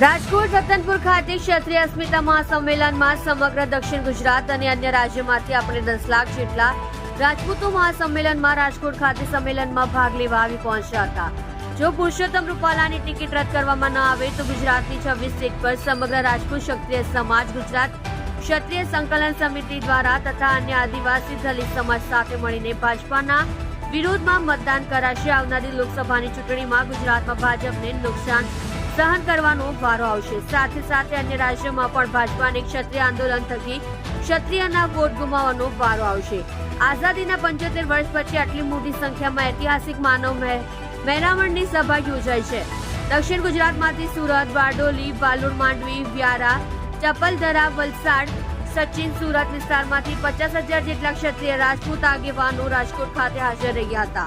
રાજકોટ રતનપુર ખાતે ક્ષત્રિય અસ્મિતા મહાસંમેલનમાં સમગ્ર દક્ષિણ ગુજરાત અને અન્ય રાજ્યોમાંથી આપણે દસ લાખ જેટલા રાજપૂતો મહાસંમેલનમાં રાજકોટ ખાતે સંમેલનમાં ભાગ લેવા આવી પહોંચ્યા હતા. જો પુરુષોત્તમ રૂપાલાની ટિકિટ રદ કરવામાં ન આવે તો ગુજરાતની છવ્વીસ સીટ પર સમગ્ર રાજપૂત ક્ષત્રિય સમાજ, ગુજરાત ક્ષત્રિય સંકલન સમિતિ દ્વારા તથા અન્ય આદિવાસી દલિત સમાજ સાથે મળીને ભાજપાના વિરોધમાં મતદાન કરાશે. આવનારી લોકસભાની ચૂંટણીમાં ગુજરાતમાં ભાજપને નુકસાન સહન કરવાનો વારો આવશે. સાથે સાથે અન્ય રાજ્યોમાં પણ ભાજપાને ક્ષત્રિય આંદોલન થકી ક્ષત્રિયના વોટ ગુમાવવાનો વારો આવશે. આઝાદીના પંચોતેર વર્ષ પછી આટલી મોટી સંખ્યામાં ઐતિહાસિક માનવ મહે- મહેરામણની સભા યોજાઈ છે. દક્ષિણ ગુજરાતમાંથી સુરત બારડોલી બાલુર, માંડવી, વ્યારા, ચપલધરા, વલસાડ, સચિન સુરત વિસ્તારમાંથી પચાસ હજાર જેટલા ક્ષત્રિય રાજપૂત આગેવાનો રાજકોટ ખાતે હાજર રહ્યા હતા.